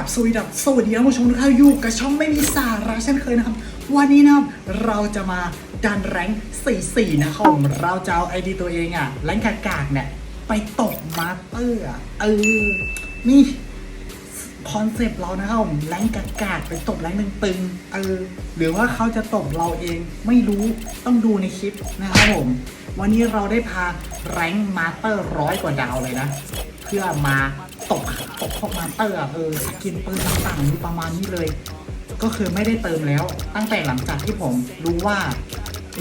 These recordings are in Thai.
ราบสวัสดีครับสวัสดีท่านผู้ชมทุกท่านอยู่กับช่องไม่มีสาระเช่นเคยนะครับ วันนี้นะครับเราจะมาดันแรงค์44นะครับผมเราจะเอาไอดีตัวเองอะแรงกากๆเนี่ย ไปตกมาสเตอร์เออนี่คอนเซปต์เรานะครับผมแรงกากๆไปตบแรงค์ตึงๆเออหรือว่าเขาจะตบเราเองไม่รู้ต้องดูในคลิปนะครับผม วันนี้เราได้พาแรงมาสเตอร์ร้อยกว่าดาวเลยนะ เพื่อมา ตกตกพวกมาสเตอร์อะเออสกินปืนต่างๆมีประมาณนี้เลย ก็คือไม่ได้เติมแล้ว ตั้งแต่หลังจากที่ผมรู้ว่า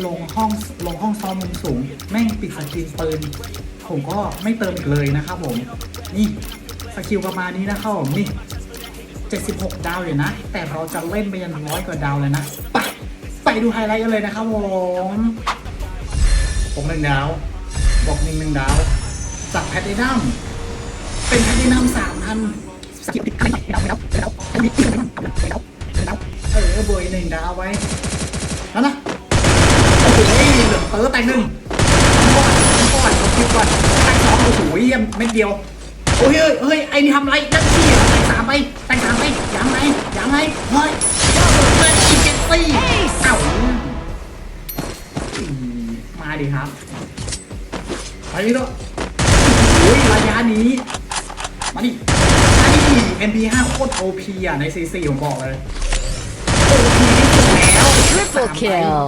ลงห้องลงห้องซ้อมมุมสูง แม่งปิดสกินปืนผมก็ไม่เติมอีกเลยนะครับผม นี่สกิลประมาณนี้นะครับผมนี่ 76 ดาวอยู่นะ แต่เราจะเล่นไปยันร้อยกว่าดาวเลยนะไปไปดูไฮไลท์กันเลยนะครับผมผมหนึ่งดาว บอกหนึ่งหนึ่งดาวจากแพทตินัม เป็นแพทตินัมสามพันสกิลติดไม่าวไม่ดาวไม่ดาวไม่ดาวไม่ดาวไม่ดาวเออบวยหนึ่งดาวไว้แล้วนะโอ้โหเหลือเตอร์แตงหนึ่งก่อนก่อนเอาคลิปก่อนแตงสองโอ้โหเยี่ยมเม็ดเดียวโอ้ยเฮ้ยไอ้นี่ทำไรนักขี้เหรอแตงสามไปแตงสามไปยังไงยังไงเฮ้ยเฮ้ยอีกเจ็ดสี่เอ้ามาดิครับไปดิลูกโอ้ยระยะนี้ มาดิมาดิ MP5 โคตร OP อะ ใน C4 ผมบอกเลย OP ที่สุดแล้ว Triple สามใบ kill.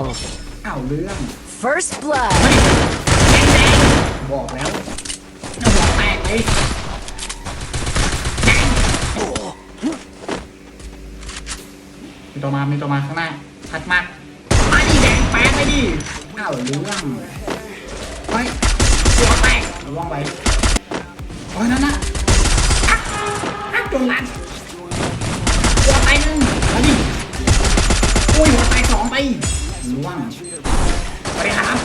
อ้าวเรื่อง First blood. มาดิแดงแดงบอกแล้วจะบอกแตกเลยแดงมีตัวมามีตัวมาข้างหน้าชัดมากมาดิแดงแป๊ดไปดิอ้าวเรื่องไปหัวแตกระวังไว้โอ้ยนั่นน่ะอะ อะโดนลันหัวแตกหนึ่งมาดิโอ้ยหัวแตกสองไปล่วงไปครับ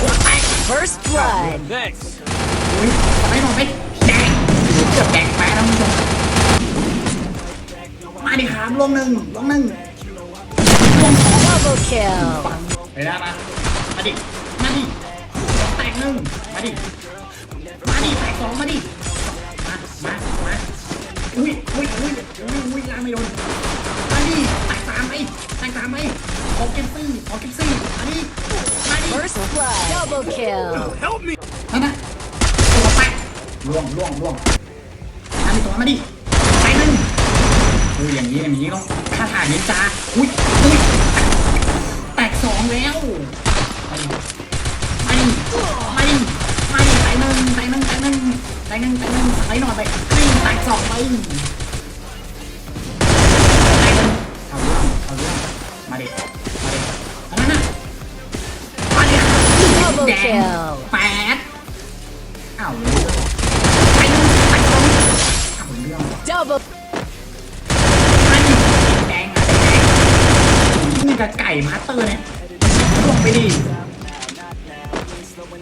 หัวแตก First blood. Thanks. อุ้ยไม่หมดไปแดงเกือบแดงไปแล้วมึงผู้ชมมาดิครับลงหนึ่งลงหนึ่งลงสอง Double kill. ปังไปได้มามาดิมาดิแตกหนึ่งมาดิมาดิแตกสองมาดิมามามา อุ้ยอุ้ยอุ้ยอุ้ยอุ้ยลากไม่โดนมาดิแตกสามไปแตกสามไปขอเก็บซี่ขอเก็บซี่มาดิมาดิ First blood. Double kill. Help me. นั่นนะตัวแตกล่วงล่วงล่วงอันนี้ตัวมาดิไปหนึ่งอุ้ยอย่างนี้อย่างนี้ต้องคาถานินจาอุ้ยอุ้ยแตกสองแล้วมาดิมาดิมาดิมาดิไปหนึ่งไปหนึ่งไปหนึ่งไปหนึ่งไปหนึ่งไปหน่อยไป แตกสองไปไปหนึ่งเอาเรื่องเอาเรื่องมาเดิมาเดิอันนั้นน่ะมาเดิ Double แดงแปดอ้าเรื่องไปนึ่งไปสองอ้าเรื่อง Double. แดงอะแดงนี่กับไก่มาสเตอร์เนี่ยลงไปดิ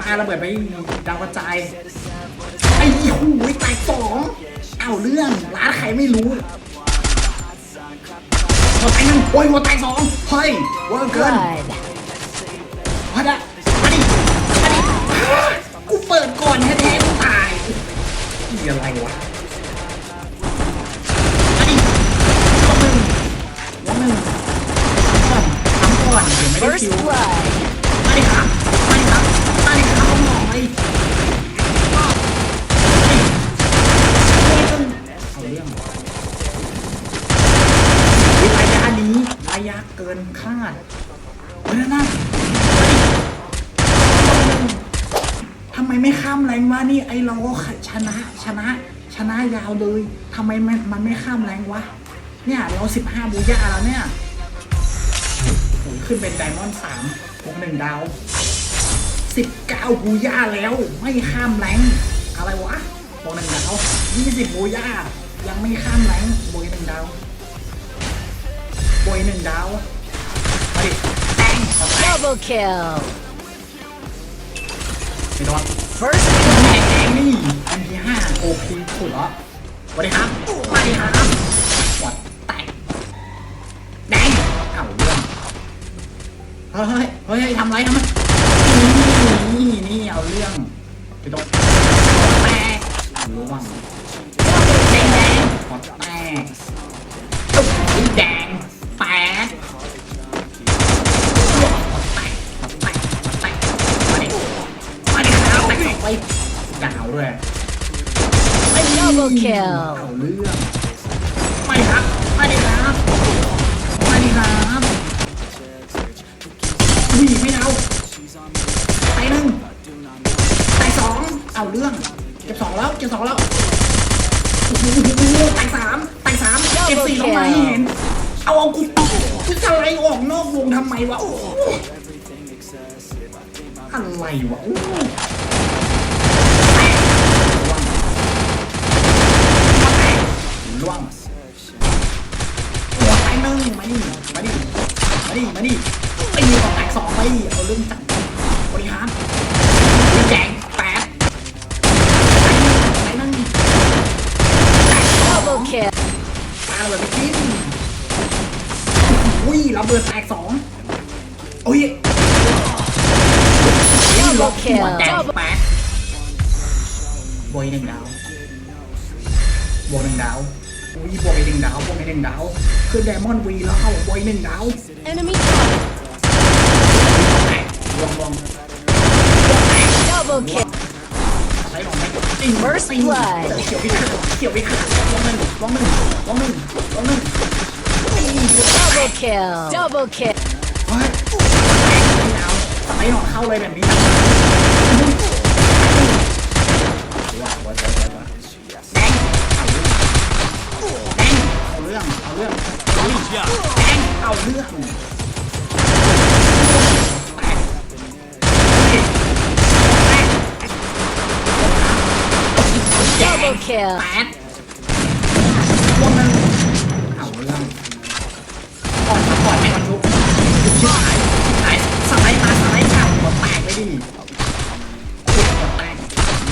ปาระเบิดไปดาวกระจายไอ้หูยแตกสองาวเรื่องร้านใครไม่รู้หัวแตกหนึ่งโอ้ยหัวแตกสองเฮ้ยเวอร์เกินมาดิมาดิมาดิกูเปิดก่อนแท้ๆกูตายอีอะไรวะมาดิลงหนึ่งลงหนึ่งทำก่อนทำก่อนเดี๋ยวไม่ได้ First คิว blood. มาดิครับมาดิครับมาดิครับลงหน่อยมาดิเอาเรื่องระยะนี้ระยะ เกินคาดเฮ้ยนั่นทำไมไม่ข้ามแรงวะนี่ไอเราก็ชนะชนะ ชนะยาวเลยทำไมมันมันไม่ข้ามแรงวะเนี่ยเราสิบห้าบูย่าแล้วเนี่ยขึ้นเป็นไดมอนด์สามบวกหนึ่งดาวสิบเก้าบูย่าแล้วไม่ข้ามแรงอะไรวะบวกหนึ่งดาวยี่สิบบูย่ายังไม่ข้ามแรงบวกหนึ่งดาว บวกหนึ่งดาวมาดิแตงขอแตง Double kill. ไม่โดน First แดงแดงนี่ MP5 OP สุดเหรอสวัสดีครับสวัสดีครับหวัดแตกแดงเอ้าเรื่องเฮ้ยเฮ้ยเฮ้ยทำไรทำไมนี่นี่เอาเรื่อง Double kill เอาเรื่องไม่ครับไม่ด้ครับไม่ด้ครับอุ้ยไม่เอาไปหนึ่งไปสองเอาเรื่องเก็บสองแล้วเก็บสองแล้วโอ้โหไปสามไปสามเก็บสี่ลงมาให้เห็น เอาเอากูกูจะไล่ออกนอกวงทำไมวะโอ้โหอะไรวะโอ้โหแตก ล่วงหัวไปหนึ่งมาดิมาดิมาดิมาดิตีสองแตกสองไปเอาเรื่องจัดบริหารแจงแปดไปหนึ่ง Double kill. ปาระเบิดไปกินอุ้ยระเบิดแตกสองโอ้ย Double kill หัวแตกแปดบอยหนึ่งดาวบวกหนึ่งดาว อุ้ยบวกไปหนึ่งดาวบวกไปหนึ่งดาวคือไดมอนด์วีแล้วเข้าบอยหนึ่งดาว Enemy spotted. แตกลองลอง Double kill. ใช้ลองไหมจริง First จริง blood เขียวไปขาเขียวไปขาลองหนึ่งลองหนึ่งลองหนึ่งลองหนึ่ง Double kill. Double kill. เฮ้ยไม่เอาสไลด์หนอนเข้าเลยแบบนี้ว้า kill. แปดวงหนึ่งเอาเรื่องออกมาก่อนให้มันลุกชิบหายไหนสไลด์มาสไลด์ขาวหัวแตกไปดิหัวแตก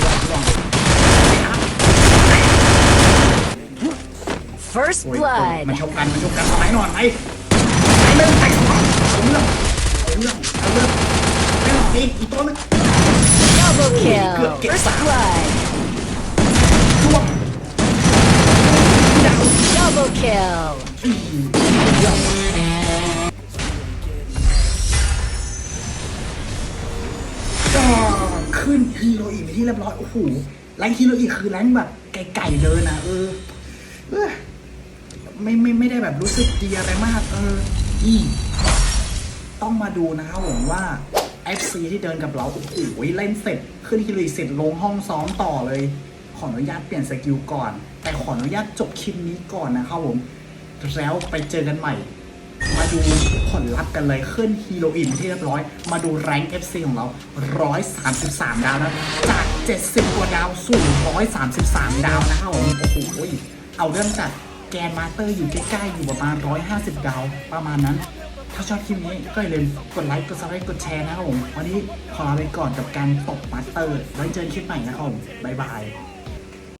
ลวงลวงรับแตก First โอ้ยโอ้ยมัน blood. ชกกันมันชกกันสไลด์นอยไหมไหนเรื่องแตกสองเอาเรื่องเอาเรื่องเอาเรื่องไม่หรอกดิอีกตัวนึง Double kill. First blood. ล่วงดาว Double kill. ก็ขึ้นฮีโรอีกเป็นที่เรียบร้อย โอ้โหแรงฮีโรอีกคือแรงแบบไก่ๆเดินะเออเอ้ยไม่ไม่ไม่ได้แบบรู้สึกดีอะไรมาก เอออืมต้องมาดูนะครับผมว่า FC ที่เดินกับเรา โอ้โหเล่นเสร็จ ขึ้นฮีโรอีกเสร็จลงห้องซ้อมต่อเลย ขออนุญาตเปลี่ยนสกิลก่อน แต่ขออนุญาตจบคลิปนี้ก่อนนะครับผม แล้วไปเจอกันใหม่ มาดูผลลัพธ์กันเลยขึ้นฮีโรอีนที่เรียบร้อย มาดูแรง FC ของเรา 133 ดาวนะ จาก 70 กว่าดาวสู่133 ดาวนะครับผม โอ้โห เอาเรื่องจัดแกนมาสเตอร์อยู่ใกล้ๆ อยู่ประมาณ 150 ดาว ประมาณนั้น ถ้าชอบคลิปนี้ก็อย่าลืมกดไลค์ กดซับสไครต์กดแชร์นะครับผม วันนี้ขอลาไปก่อนกับการตกมาสเตอร์ ไว้เจอกันคลิปใหม่นะครับผม บ๊ายบาย